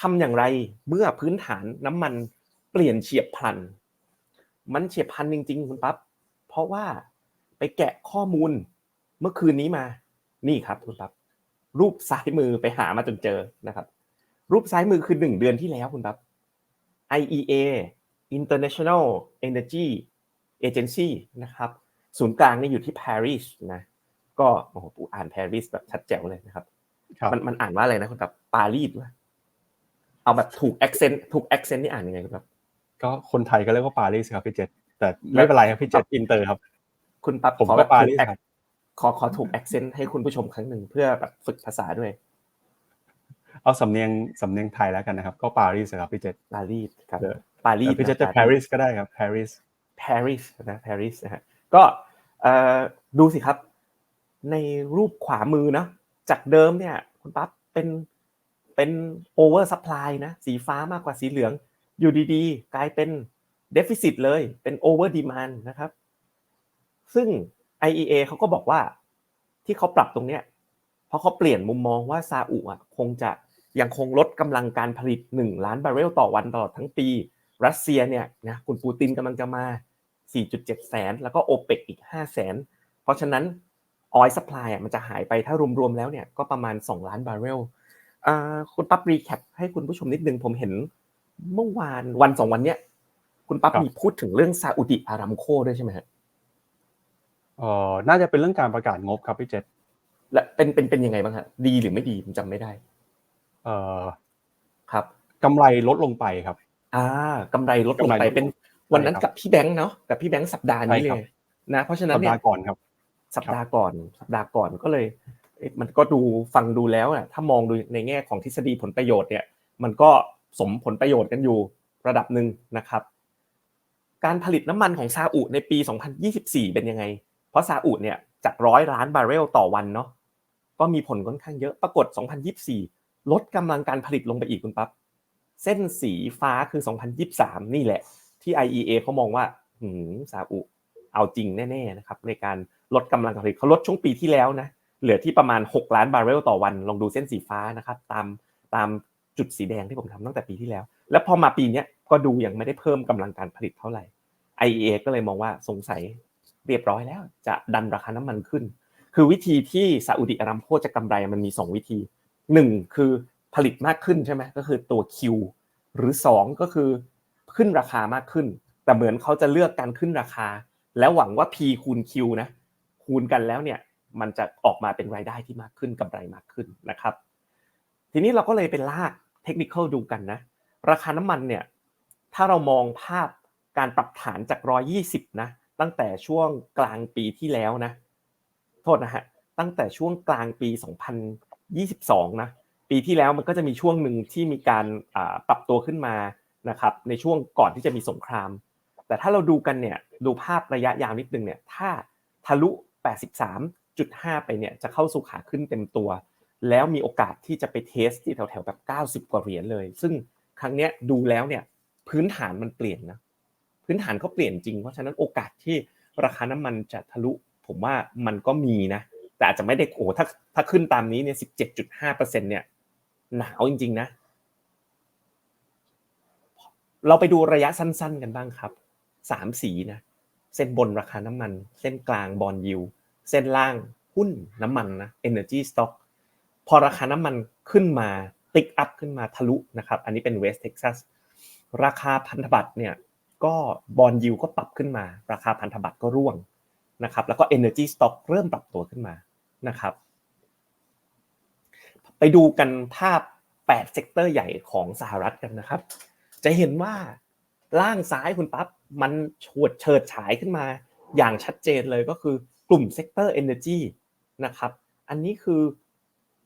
ทำอย่างไรเมื่อพื้นฐานน้ำมันเปลี่ยนเฉียบพลัน มันเฉียบพลันจริง ๆ คุณปั๊บเพราะว่าไปแกะข้อมูลเมื่อคืนนี้มา นี่ครับคุณปั๊บรูปซ้ายมือไปหามาจนเจอนะครับ รูปซ้ายมือคือหนึ่งเดือนที่แล้วคุณปั๊บ IEA International Energy Agency นะครับ ศูนย์กลางนี่อยู่ที่ปารีสนะก็โอ้โหปูอ่านปารีสแบบชัดแจ๋วเลยนะครับ มันมันอ่านว่าอะไรนะคุณปั๊บปารีสวะ เอาแบบถูก accent ถูก accent นี่อ่านยังไงคุณปั๊บก็คนไทยก็เรียกว่าปารีสครับพี่เจษแต่ไม่เป็นไรครับพี่เจษอินเตอร์ครับ คุณปั๊บผมขอก็แบบปาถูรีกสแอคครับขอขอถูก accent ให้คุณผู้ชมครั้งหนึ่งเพื่อแบบฝึกภาษาด้วย เอาสำเนียงสำเนียงไทยแล้วกันนะครับ ก็ปารีสครับพี่เจษปารีสครับเออปารีสแต่พี่เจษจะปารีสก็ได้ครับปารีสปารีสนะปารีสนะฮะก็เอ่อดูสิครับ ในรูปขวามือเนาะจากเดิมเนี่ย คุณปั๊บเป็น เป็นโอเวอร์ซัพพลายนะ สีฟ้ามากกว่าสีเหลือง อยู่ดีๆ กลายเป็นเดฟ i ซิตเลย เป็นโอเวอร์ดีมานนะครับ ซึ่ง IEA เขาก็บอกว่าที่เขาปรับตรงเนี้ย เพราะเขาเปลี่ยนมุมมองว่าซาอุอะคงจะยังคงลดกำลังการผลิต 1 ล้านบาร์เรลต่อวันตลอดทั้งปี รัสเซียเนี่ยนะคุณปูตินกำลังจะมา 4.7 แสน แล้วก็โอเปกอีก 5 แสน เพราะฉะนั้นออยล์สปายอะมันจะหายไปถ้ารวมๆแล้วเนี่ยก็ประมาณ 2 ล้านบาร์เรล คุณปั๊บรีแคปให้คุณผู้ชมนิดนึงผมเห็นเมื่อวานวันสองวันเนี้ยคุณปั๊บครับมีพูดถึงเรื่องซาอุดิอารามโคด้วยใช่ไหมฮะเอ่อน่าจะเป็นเรื่องการประกาศงบครับพี่เจษและเป็นเป็นเป็นยังไงบ้างฮะดีหรือไม่ดีผมจำไม่ได้ เอ่อครับกำไรลดลงไปครับ อ่ากำไรลดลงกำไรไปลดลงเป็นวันนั้นใช่ครับกับพี่แบงค์เนาะกับพี่แบงค์สัปดาห์นี้ใช่เลครับยนะ เพราะฉะนั้สันปเนี่ดายห์ก่อนครับ สัปดาห์ก่อน สัปดาห์ก่อนก็เลยเอ๊ะ มันก็ดูฟังดูแล้วอะถ้ามองดูในแง่ของทฤษฎีผลประโยชน์เนี่ยมันก็สมผลประโยชน์กันอยู่ระดับหนึ่งนะครับ การผลิตน้ำมันของซาอุในปี 2024 เป็นยังไง เพราะซาอุเนี่ยจากร้อยล้านบาร์เรลต่อวันเนาะก็มีผลค่อนข้างเยอะปรากฏ 2024 ลดกำลังการผลิตลงไปอีกคุณปั๊บเส้นสีฟ้าคือ 2023 นี่แหละ ที่ IEA เขามองว่าหืมซาอุเอาจริงแน่ๆนะครับในการลดกำลังการผลิตเขาลดช่วงปีที่แล้วนะ เหลือที่ประมาณ 6 ล้านบาร์เรลต่อวัน ลองดูเส้นสีฟ้านะครับตามตามจุดสีแดงที่ผมทำตั้งแต่ปีที่แล้ว แล้วพอมาปีเนี้ยก็ดูยังไม่ได้เพิ่มกำลังการผลิตเท่าไหร่ IEA ก็เลยมองว่าสงสัยเรียบร้อยแล้ว จะดันราคาน้ำมันขึ้น คือวิธีที่ซาอุดิอารามโคจะกำไรมันมี 2 วิธี 1 คือผลิตมากขึ้นใช่ไหมก็คือตัว Q หรือ 2 ก็คือขึ้นราคามากขึ้น แต่เหมือนเขาจะเลือกการขึ้นราคา แล้วหวังว่า P คูณ Q นะคูณกันแล้วเนี่ย มันจะออกมาเป็นรายได้ที่มากขึ้นกำไรมากขึ้นนะครับ ทีนี้เราก็เลยเป็นลากเทคนิคดูกันนะ ราคาน้ำมันเนี่ยถ้าเรามองภาพการปรับฐานจาก 120 นะ ตั้งแต่ช่วงกลางปีที่แล้วนะ โทษนะฮะ ตั้งแต่ช่วงกลางปี 2022 นะ ปีที่แล้วมันก็จะมีช่วงหนึ่งที่มีการปรับตัวขึ้นมานะครับ ในช่วงก่อนที่จะมีสงคราม แต่ถ้าเราดูกันเนี่ย ดูภาพระยะยาวนิดนึงเนี่ย ถ้าทะลุ 83.5ไปเนี่ยจะเข้าสู่ขาขึ้นเต็มตัว แล้วมีโอกาสที่จะไปเทสที่แถวๆแบบ 90 กว่าเหรียญเลย ซึ่งครั้งเนี้ยดูแล้วเนี่ยพื้นฐานมันเปลี่ยนนะพื้นฐานเขาเปลี่ยนจริงเพราะฉะนั้นโอกาสที่ราคาน้ำมันจะทะลุ ผมว่ามันก็มีนะ แต่อาจจะไม่ได้โอ้ถ้าถ้าขึ้นตามนี้เนี่ย 17.5%เนี่ยหนาวจริง ๆ นะ เราไปดูระยะสั้น ๆ กันบ้างครับสามสีนะ เส้นบนราคาน้ำมัน เส้นกลางบอลยู เส้นล่างหุ้นน้ำมันนะ Energy Stock พอราคาน้ำมันขึ้นมาติ๊กอัพขึ้นมาทะลุนะครับ อันนี้เป็นเวสต์เท็กซัสราคาพันธบัตรเนี่ยก็บอลยูก็ปรับขึ้นมา ราคาพันธบัตรก็ร่วงนะครับ แล้วก็ Energy Stock เริ่มปรับตัวขึ้นมานะครับ ไปดูกันภาพ 8 เซกเตอร์ใหญ่ของสหรัฐกันนะครับ จะเห็นว่าล่างซ้ายคุณปั๊บมันฉวดเฉิดฉายขึ้นมา อย่างชัดเจนเลยก็คือ กลุ่มเซกเตอร์ Energy นะครับ อันนี้คือ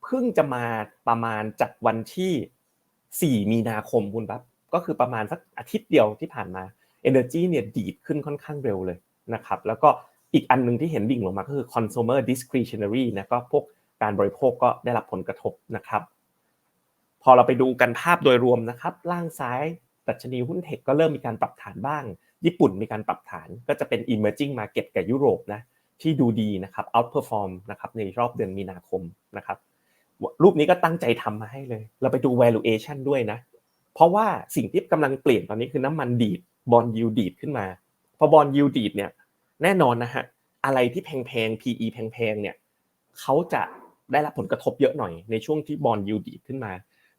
เพิ่งจะมาประมาณจากวันที่ 4 มีนาคมคุณปั๊บก็คือประมาณสักอาทิตย์เดียวที่ผ่านมา Energy เนี่ยดีดขึ้นค่อนข้างเร็วเลยนะครับ แล้วก็อีกอันหนึงที่เห็นดิ่งลงมาก็คือ consumer discretionary นะก็พวกการบริโภคก็ได้รับผลกระทบนะครับ พอเราไปดูกันภาพโดยรวมนะครับ ล่างซ้ายดัชนีหุ้นเทคก็เริ่มมีการปรับฐานบ้าง ญี่ปุ่นมีการปรับฐานก็จะเป็น emerging market กับยุโรปนะ ที่ดูดีนะครับ outperform นะครับในรอบเดือนมีนาคมนะครับรูปนี้ก็ตั้งใจทำมาให้เลย เราไปดู valuation ด้วยนะ เพราะว่าสิ่งที่กำลังเปลี่ยนตอนนี้คือน้ำมันดีดบอลยูดีดขึ้นมา พอบอลยูดีดเนี่ยแน่นอนนะฮะอะไรที่แพงๆ PE แพงๆเนี่ยเขาจะได้รับผลกระทบเยอะหน่อยในช่วงที่บอลยูดีดขึ้นมา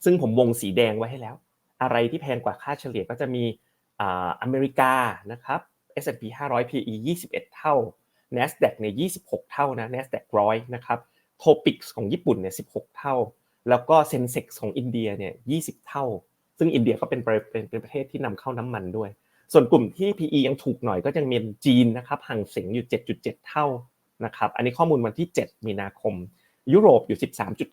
ซึ่งผมวงสีแดงไว้ให้แล้ว อะไรที่แพงกว่าค่าเฉลี่ยก็จะมีอ่าอเมริกานะครับ S&P 500 PE 21 เท่า NASDAQ เนี่ย26 เท่านะ NASDAQ 100นะครับ Topix ของญี่ปุ่นเนี่ย16 เท่า แล้วก็ Sensex ของอินเดียเนี่ย20 เท่า ซึ่งอินเดียก็เป็นประเป็นประเทศที่นำเข้าน้ำมันด้วย ส่วนกลุ่มที่ PE ยังถูกหน่อยก็จะมีจีนนะครับห่างเสียงอยู่ 7.7 เท่านะครับอันนี้ข้อมูลวันที่ 7 มีนาคม ยุโรปอยู่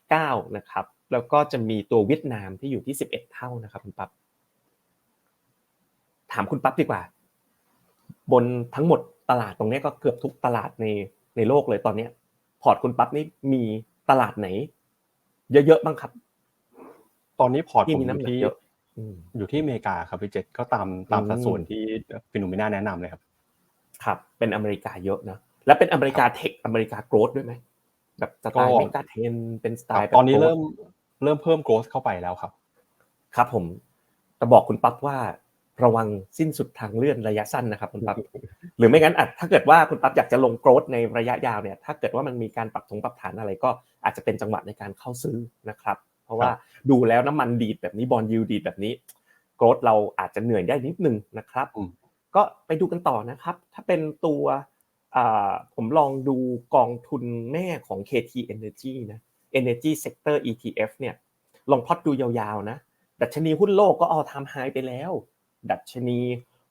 13.9 นะครับแล้วก็จะมีตัวเวียดนามที่อยู่ที่ 11 เท่านะครับคุณปั๊บถามคุณปั๊บดีกว่า บนทั้งหมด ตลาดตรงนี้ก็เกือบทุกตลาดในในโลกเลยตอนเนี้ย พอร์ตคุณปั๊บนี่มีตลาดไหน เยอะๆบ้างครับ ตอนนี้พอร์ตที่ผมมีอน้ำหยู่นักที่เยอะอืมอยู่ที่อเมริกาครับพี่เจษก็ตามตามสัดส่วนที่ฟิโนเมนาแนะนำเลยครับ ครับ เป็นอเมริกาเยอะนะและเป็นอเมริกาเทคอเมริกาโกรดด้วยไหมแบบสไตล์ก็เมกาเทนเป็นสไตล์แบบตอนนี้ growth เริ่มเริ่มเพิ่มโกรธเข้าไปแล้วครับ ครับผมจะบอกคุณปั๊บว่า ระวังสิ้นสุดทางเลื่อนระยะสั้นนะครับคุณปั๊บหรือไม่งั้นอาจถ้าเกิดว่าคุณปั๊บอยากจะลงโกรดในระยะยาวเนี่ยถ้าเกิดว่ามันมีการปรับถงปรับฐานอะไรก็อาจจะเป็นจังหวะในการเข้าซื้อนะครับ เพราะว่าดูแล้วน้ำมันดีดแบบนี้บอลยูดีดแบบนี้โกรดเราอาจจะเหนื่อยได้นิดนึงนะครับอืมก็ไปดูกันต่อนะครับ ถ้าเป็นตัวอ่าผมลองดูกองทุนแม่ของ KT Energy นะ Energy Sector ETF เนี่ยลองพล็อตดูยาวๆนะดัชนีหุ้นโลกก็ all time high ไปแล้ว ดัชนี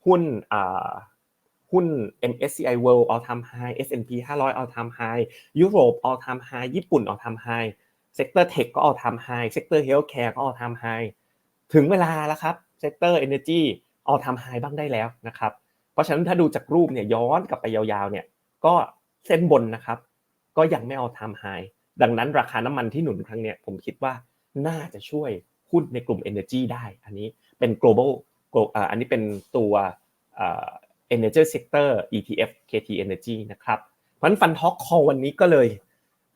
หุ้นอ่าหุ้น MSCI World all time high S&P 500 all time high ยุโรป all time high ญี่ปุ่น all time high เซกเตอร์เทคก็ all time high เซกเตอร์เฮลท์แคร์ก็ all time high ถึงเวลาแล้วครับเซกเตอร์ Energy all time high บ้างได้แล้วนะครับ เพราะฉะนั้นถ้าดูจากรูปเนี่ยย้อนกลับไปยาวๆเนี่ยก็เส้นบนนะครับ ก็ยังไม่ all time high ดังนั้นราคาน้ำมันที่หนุนครั้งเนี้ยผมคิดว่าน่าจะช่วยหุ้นในกลุ่ม Energy ได้ อันนี้เป็น global อันนี้เป็นตัว Energy Sector ETF KT Energy นะครับเพราะฉะนั้นฟันท็อกคอวันนี้ก็เลย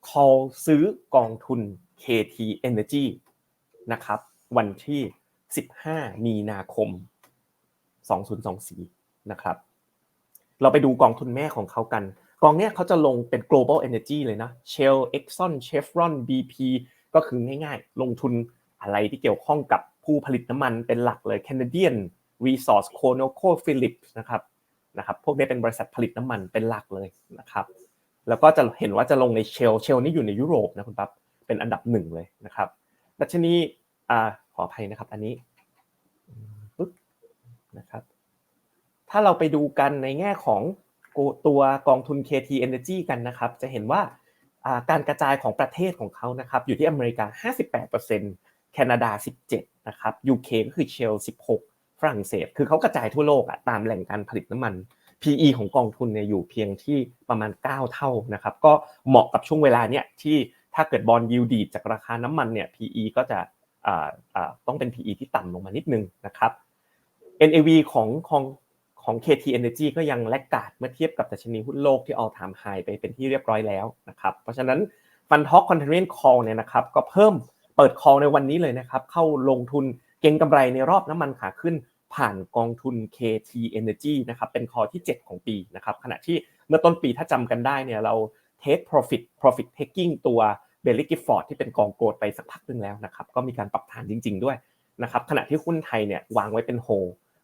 call ซื้อกองทุน KT Energy นะครับวันที่ 15 มีนาคม 2024 นะครับ เราไปดูกองทุนแม่ของเขากัน กองเนี้ยเขาจะลงเป็น global energy เลยนะ Shell Exxon Chevron BP ก็คือง่ายๆ ลงทุนอะไรที่เกี่ยวข้องกับ ผู้ผลิตน้ำมันเป็นหลักเลย Canadian Resource Conoco Phillips นะครับนะครับพวกนี้เป็นบริษัทผลิตน้ำมันเป็นหลักเลยนะครับแล้วก็จะเห็นว่าจะลงใน Shell Shell นี่อยู่ในยุโรปนะคุณปั๊บเป็นอันดับหนึ่งเลยนะครับดัชนีอ่าขออภัยนะครับอันนี้ปึ๊บนะครับถ้าเราไปดูกันในแง่ของตัวกองทุน KT Energy กันนะครับ จะเห็นว่าอ่าการกระจายของประเทศของเขานะครับอยู่ที่อเมริกา 58%แคนาดา17 นะครับ UK ก็คือ Shell 16 ฝรั่งเศส คือเขากระจายทั่วโลกอะตามแหล่งการผลิตน้ำมัน PE ของกองทุนเนี่ยอยู่เพียงที่ประมาณ 9 เท่านะครับ ก็เหมาะกับช่วงเวลาเนี่ยที่ถ้าเกิดบอลยิวดีจากราคาน้ำมันเนี่ย PE ก็จะต้องเป็น PE ที่ต่ำลงมานิดนึงนะครับ NAV ของของของ KT Energy ก็ยังแลกกาดเมื่อเทียบกับดัชนีหุ้นโลกที่ all time high ไปเป็นที่เรียบร้อยแล้วนะครับ เพราะฉะนั้น Fund Talk Continuing Call เนี่ยนะครับก็เพิ่ม เปิด call ในวันนี้เลยนะครับเข้าลงทุนเก็งกำไรในรอบน้ำมันขาขึ้นผ่านกองทุน KT Energy นะครับเป็น call ที่ 7 ของปีนะครับขณะที่เมื่อต้นปีถ้าจำกันได้เนี่ยเรา take profit profit taking ตัว b e l l y Gifford ที่เป็นกองโกรดไปสักพักหนึ่งแล้วนะครับก็มีการปรับฐานจริง ๆ ด้วยนะครับขณะที่หุ้นไทยเนี่ยวางไว้เป็นโฮ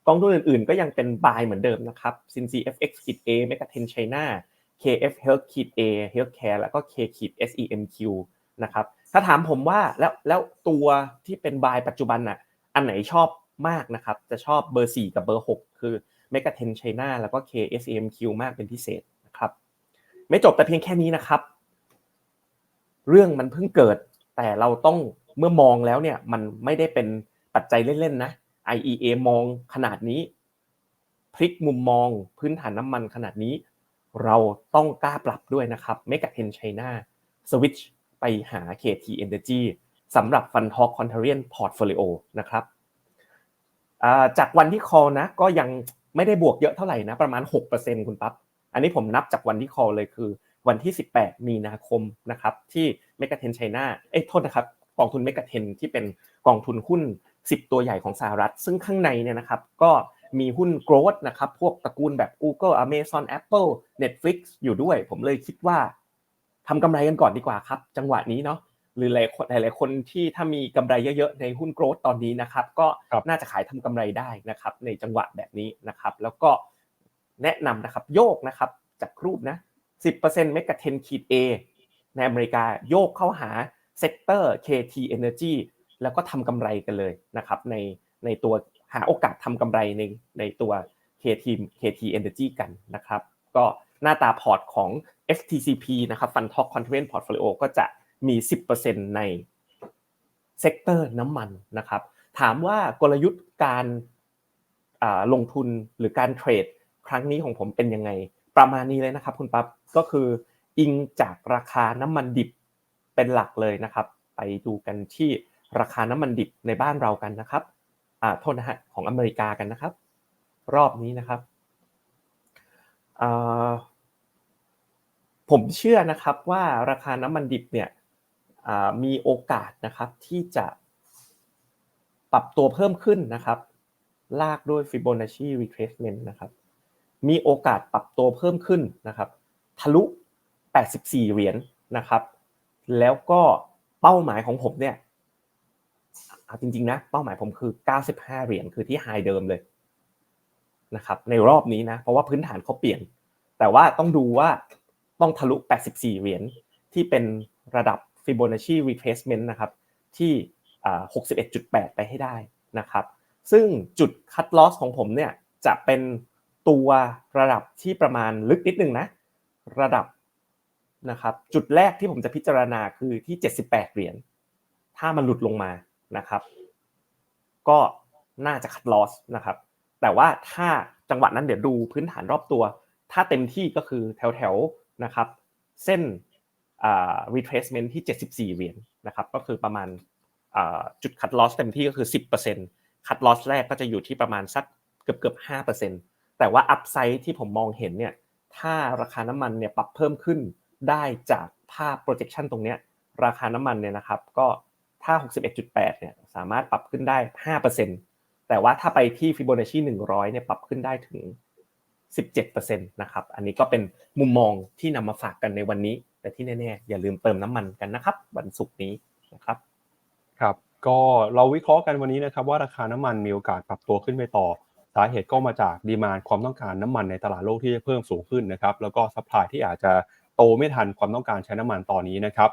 กองทุนอื่นๆ ก็ยังเป็น buy เหมือนเดิมนะครับซินซี FX ขีด A Megaten China KF Health ขีด A Healthcare แล้วก็ K ขีด SEMQ นะครับ ถ้าถามผมว่าแล้วแล้วตัวที่เป็น buy ปัจจุบันน่ะอันไหนชอบมากนะครับ จะชอบเบอร์ 4 กับเบอร์ 6 คือ Megaten China แล้วก็ KSMQ มากเป็นพิเศษนะครับ ไม่จบแต่เพียงแค่นี้นะครับ เรื่องมันเพิ่งเกิด แต่เราต้องเมื่อมองแล้วเนี่ยมันไม่ได้เป็นปัจจัยเล่นๆนะ IEA มองขนาดนี้ พลิกมุมมองพื้นฐานน้ำมันขนาดนี้ เราต้องกล้าปรับด้วยนะครับ Mega t e n China Switch ไปหา KT Energy สำหรับ Fund Talk Contrarian Portfolio นะครับจากวันที่ call นะก็ยังไม่ได้บวกเยอะเท่าไหร่นะประมาณ 6%คุณปั๊บอันนี้ผมนับจากวันที่ call เลยคือวันที่ 18 มีนาคมนะครับที่ Mega t e n China เอ้ยโทษนะครับกองทุนเมกะเทนที่เป็นกองทุนหุ้น 10 ตัวใหญ่ของสหรัฐ ซึ่งข้างในเนี่ยนะครับก็มีหุ้น growth นะครับพวกตระกูลแบบ Google Amazon Apple Netflix อยู่ด้วย ผมเลยคิดว่า ทำกำไรกันก่อนดีกว่าครับ จังหวะนี้เนาะหรือหลายคนหลายๆคนที่ถ้ามีกำไรเยอะๆในหุ้น growth ตอนนี้นะครับ ก็ครับน่าจะขายทำกำไรได้นะครับ ในจังหวะแบบนี้นะครับ แล้วก็แนะนำนะครับโยกนะครับจากรูปนะ10%เมกะเทนขีด A ในอเมริกาโยกเข้าหาเซกเตอร์ KT Energy แล้วก็ทำกำไรกันเลยนะครับในในตัวหาโอกาสทำกำไรในในตัว KT KT Energy กันนะครับ ก็ หน้าตาพอร์ตของ FTCP นะครับ Fund Talk Confident Portfolio ก็จะมี 10%ในเซกเตอร์น้ำมันนะครับ ถามว่ากลยุทธ์การลงทุนหรือการเทรดครั้งนี้ของผมเป็นยังไง ประมาณนี้เลยนะครับคุณปั๊บก็คืออิงจากราคาน้ำมันดิบเป็นหลักเลยนะครับ ไปดูกันที่ราคาน้ำมันดิบในบ้านเรากันนะครับอ่าโทษนะฮะของอเมริกากันนะครับ รอบนี้นะครับ ผมเชื่อนะครับว่าราคาน้ำมันดิบเนี่ยมีโอกาสนะครับที่จะปรับตัวเพิ่มขึ้นนะครับ ลากด้วย Fibonacci retracement นะครับ มีโอกาสปรับตัวเพิ่มขึ้นนะครับ ทะลุ 84 เหรียญนะครับ แล้วก็เป้าหมายของผมเนี่ยจริงๆนะเป้าหมายผมคือ 95 เหรียญคือที่ไฮเดิมเลย นะครับในรอบนี้นะเพราะว่าพื้นฐานเขาเปลี่ยน แต่ว่าต้องดูว่าต้องทะลุ 84 เหรียญที่เป็นระดับ Fibonacci retracement นะครับที่ 61.8 ไปให้ได้นะครับ ซึ่งจุด cut loss ของผมเนี่ยจะเป็นตัวระดับที่ประมาณลึกนิดนึงนะระดับนะครับจุดแรกที่ผมจะพิจารณาคือที่ 78 เหรียญถ้ามันหลุดลงมานะครับ ก็น่าจะ cut loss นะครับ แต่ว่าถ้าจังหวะนั้นเดี๋ยวดูพื้นฐานรอบตัว ถ้าเต็มที่ก็คือแถวแถวๆนะครับเส้น retracement ที่ 74 เหรียญนะครับก็คือประมาณจุด cut loss เต็มที่ก็คือ 10% cut loss แรกก็จะอยู่ที่ประมาณสักเกือบเกือบ5%แต่ว่า upside ที่ผมมองเห็นเนี่ยถ้าราคาน้ำมันเนี่ยปรับเพิ่มขึ้นได้จากภาพ projection ตรงเนี้ยราคาน้ำมันเนี่ยนะครับก็ถ้า 61.8 เนี่ยสามารถปรับขึ้นได้ 5% แต่ว่าถ้าไปที่ Fibonacci 100เนี่ยปรับขึ้นได้ถึง 17%นะครับ อันนี้ก็เป็นมุมมองที่นำมาฝากกันในวันนี้ แต่ที่แน่ๆ อย่าลืมเติมน้ำมันกันนะครับ วันศุกร์นี้นะครับครับ ก็เราวิเคราะห์กันวันนี้นะครับ ว่าราคาน้ำมันมีโอกาสปรับตัวขึ้นไปต่อ สาเหตุก็มาจากดีมานความต้องการน้ำมันในตลาดโลกที่จะเพิ่มสูงขึ้นนะครับ แล้วก็ซัพพลายที่อาจจะโตไม่ทันความต้องการใช้น้ำมันตอนนี้นะครับ